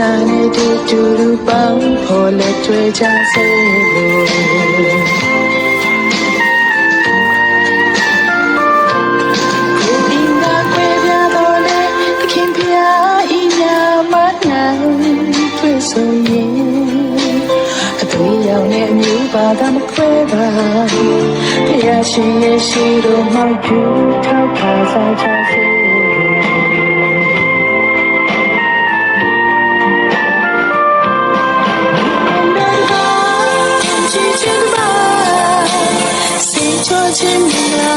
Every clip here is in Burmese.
Sana do do do bang, hola tuja se lo. 让面又把他们回来，也许也许都忙于逃跑在家乡。cho trên đời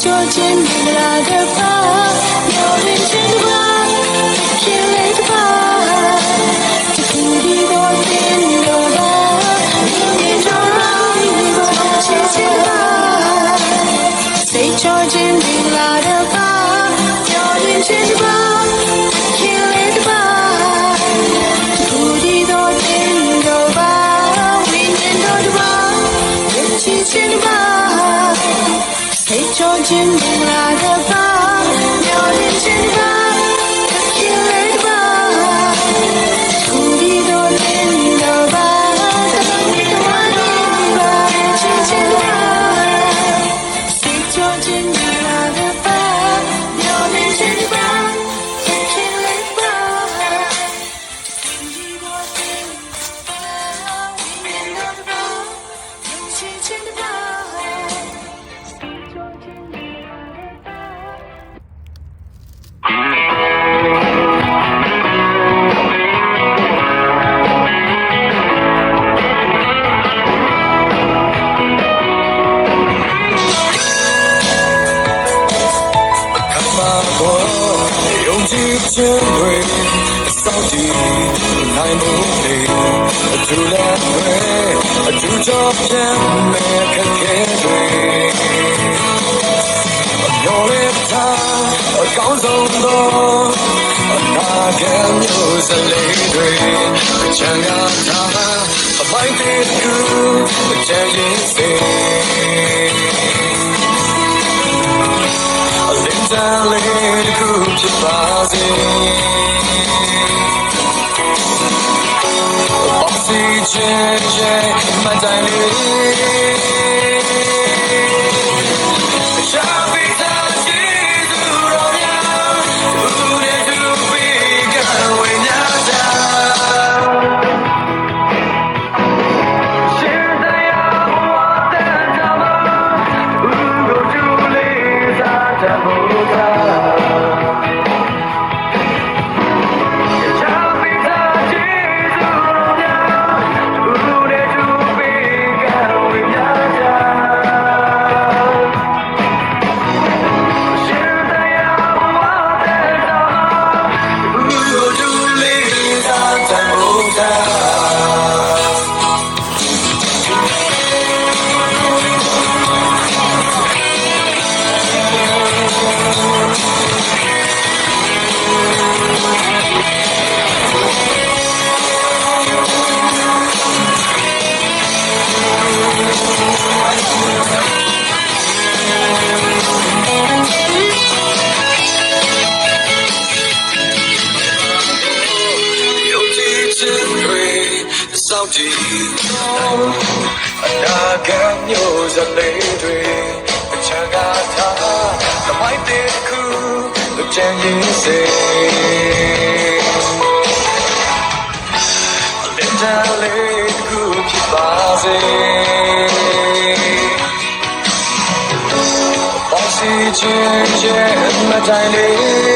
就请你给的个答坚定了的方。过，用尽千堆，扫地来努力，除了对，除着偏没可给对。有了他，高耸多，那天又是泪水，想要他，买点苦，这一些。 လေးတစ်ခုဖြစ်ပါစေ။အောက်ဆီဂျင်ရဲ့မှတ်တိုင်လေး ဆောင်ကြည့်အနာဂတ်မျိုးစလိမ်တွေအချမ်းသာသာသမိုင်းတစ်ခုလို့ကြံရင်းစေအလင်းတလေးတစ်ခုဖြစ်ပါစေပါစီချင်းရဲ့အမတိုင်းလေး